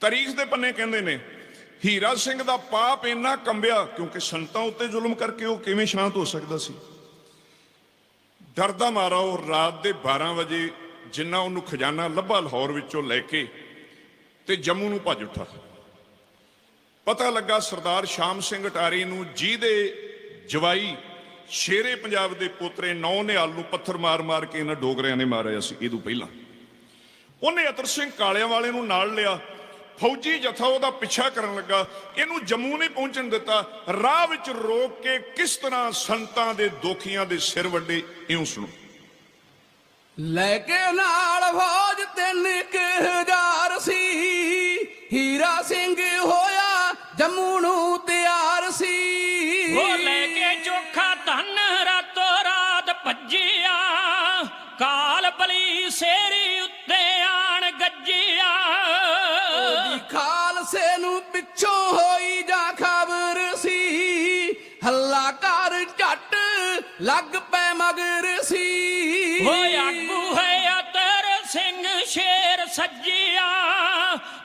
ਤਾਰੀਖ ਦੇ ਪੰਨੇ ਕਹਿੰਦੇ ਨੇ, ਹੀਰਾ ਸਿੰਘ ਦਾ ਪਾਪ ਇੰਨਾ ਕੰਬਿਆ ਕਿਉਂਕਿ ਸੰਤਾਂ ਉੱਤੇ ਜ਼ੁਲਮ ਕਰਕੇ ਉਹ ਕਿਵੇਂ ਸ਼ਾਂਤ ਹੋ ਸਕਦਾ ਸੀ। ਡਰਦਾ ਮਾਰਾ ਉਹ ਰਾਤ ਦੇ 12 ਵਜੇ ਜਿੰਨਾ ਉਹਨੂੰ ਖਜ਼ਾਨਾ ਲੱਭਾ ਲਾਹੌਰ ਵਿੱਚੋਂ ਲੈ ਕੇ ਤੇ ਜੰਮੂ ਨੂੰ ਭੱਜ ਉੱਠਾ। ਪਤਾ ਲੱਗਾ ਸਰਦਾਰ ਸ਼ਾਮ ਸਿੰਘ ਅਟਾਰੀ ਨੂੰ ਜਿਹਦੇ ਜਵਾਈ ਸ਼ੇਰੇ ਪੰਜਾਬ ਦੇ ਪੋਤਰੇ ਨੌ ਨਿਹਾਲ ਨੂੰ ਪੱਥਰ ਮਾਰ-ਮਾਰ ਕੇ ਇਹਨਾਂ ਡੋਗਰਿਆਂ ਨੇ ਮਾਰਿਆ ਸੀ ਇਹ ਤੋਂ ਪਹਿਲਾਂ। ਉਹਨੇ ਅਤਰ ਸਿੰਘ ਕਾਲਿਆਂ ਵਾਲੇ ਨੂੰ ਨਾਲ ਲਿਆ ਫੌਜੀ ਜਥਾ ਉਹਦਾ ਪਿੱਛਾ ਕਰਨ ਲੱਗਾ ਇਹਨੂੰ ਜੰਮੂ ਨਹੀਂ ਪਹੁੰਚਣ ਦਿੱਤਾ ਰਾਹ ਵਿੱਚ ਰੋਕ ਕੇ ਕਿਸ ਤਰ੍ਹਾਂ ਸੰਤਾਂ ਦੇ ਦੋਖੀਆਂ ਦੇ ਸਿਰ ਵੱਡੇ ਇਉਂ ਸੁਣੋ। ਲੈ ਕੇ ਨਾਲ ਫੌਜ ਤਿੰਨ ਹਜ਼ਾਰ ਸੀ ਹੀਰਾ ਸਿੰਘ ਹੋਇਆ ਜੰਮੂ ਨੂੰ ਤਿਆਰ ਸੀ। ਉਹ ਲੈ ਕੇ ਚੋਖਾ ਧਨ ਰਾਤੋ ਰਾਤ ਭੱਜਿਆ ਖਾਲਸੇ ਨੂੰ ਪਿੱਛੋਂ ਹੋਈ ਜਾ ਖਬਰ ਸੀ। ਹੱਲਾ ਕਰ ਝੱਟ ਲੱਗ ਪੈ ਮਗਰ ਸੀ। ਓਏ ਆਗੂ ਹੈ ਅਤਰ ਸਿੰਘ ਸ਼ੇਰ ਸੱਜਿਆ।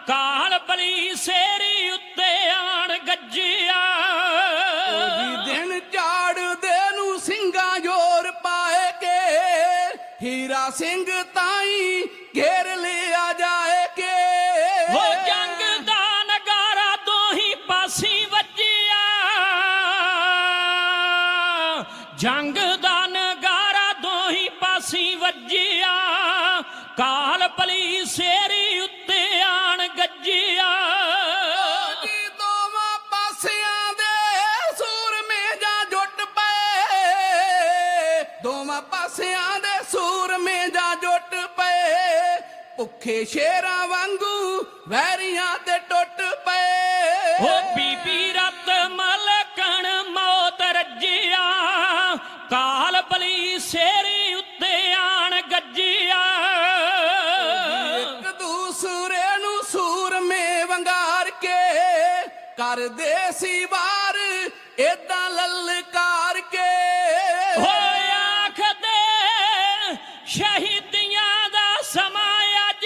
ਕਾਲ ਬਲੀ ਸੇਰੀ ਉੱਤੇ ਆਣ ਗੱਜਿਆ। ਜੀ ਦਿਨ ਝਾੜਦੇ ਨੂੰ ਸਿੰਘਾਂ ਜੋਰ ਪਾਏ ਕੇ। ਹੀਰਾ ਸਿੰਘ ਤਾਈ ਘੇਰ ਲਿਆ ਜੰਗ ਦਾ ਨਗਾਰਾ ਦੋਹੀ ਪਾਸੀ ਵੱਜਿਆ। ਕਾਲ ਪਲੀ ਸੇਰੀ ਉੱਤੇ ਆਣ ਗੱਜਿਆ। ਜੀ ਦੋਵਾਂ ਪਾਸਿਆਂ ਦੇ ਸੂਰਮੇ ਜਾਂ ਜੁੱਟ ਪਏ। ਦੋਵਾਂ ਪਾਸਿਆਂ ਦੇ ਸੂਰਮੇ ਜਾਂ ਜੁੱਟ ਪਏ। ਭੁੱਖੇ ਸ਼ੇਰਾਂ ਵਾਂਗੂ ਵੈਰੀਆਂ ਤੇ ਕਰਦੇ ਸੀ ਵਾਰ, ਏਦਾਂ ਲਲਕਾਰ ਕੇ। ਹੋਏ ਆਖਦੇ ਸ਼ਹੀਦੀਆਂ ਦਾ ਸਮਾਂ ਅੱਜ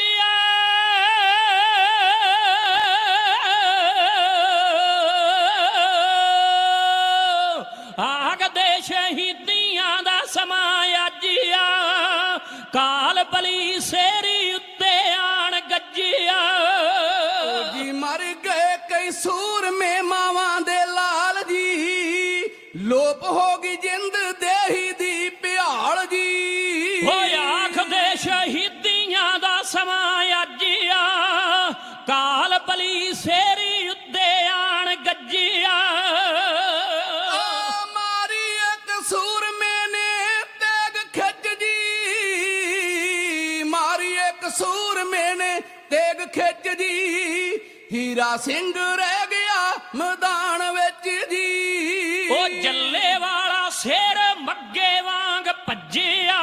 ਆਖਦੇ ਸ਼ਹੀਦੀਆਂ ਦਾ ਸਮਾਂ ਅੱਜ ਆ। ਕਾਲ ਬਲੀ ਸੇਰੀ ਲੋਪ ਹੋ ਗਈ ਜਿੰਦ ਦੇਹੀ ਦੀ ਪਿਆਲ ਜੀ। ਹੋਏ ਆਖਦੇ ਸ਼ਹੀਦੀਆਂ ਦਾ ਸਮਾਂ ਅੱਜ ਆ। ਕਾਲ ਬਲੀ ਸੇਰੀ ਉੱਤੇ ਆਣ ਗੱਜਿਆ। ਮਾਰੀ ਇੱਕ ਸੂਰਮੇ ਨੇ ਤੇਗ ਖਿੱਚ ਜੀ। ਮਾਰੀ ਇੱਕ ਸੂਰਮੇ ਨੇ ਤੇਗ ਖਿੱਚ ਜੀ। ਹੀਰਾ ਸਿੰਘ ਰਹਿ ਗਿਆ ਮੈਦਾਨ ਸਿਰ ਮੱਗੇ ਵਾਂਗ ਭੱਜਿਆ,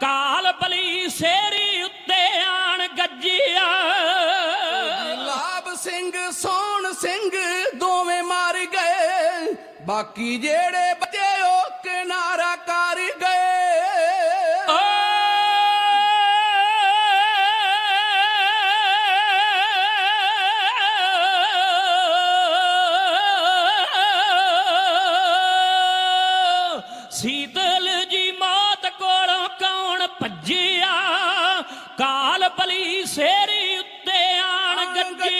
ਕਾਲ ਬਲੀ ਸੇਰੀ ਉੱਤੇ ਆਣ ਗੱਜਿਆ। ਲਾਭ ਸਿੰਘ, ਸੋਹਣ ਸਿੰਘ ਦੋਵੇਂ ਮਾਰ ਗਏ, ਬਾਕੀ ਜਿਹੜੇ ਸੀਤਲ ਜੀ ਮੌਤ ਕੋਲੋਂ ਕੌਣ ਭੱਜਿਆ? ਕਾਲ ਬਲੀ ਸੇਰੀ ਉੱਤੇ ਆਣ ਗੱਜਿਆ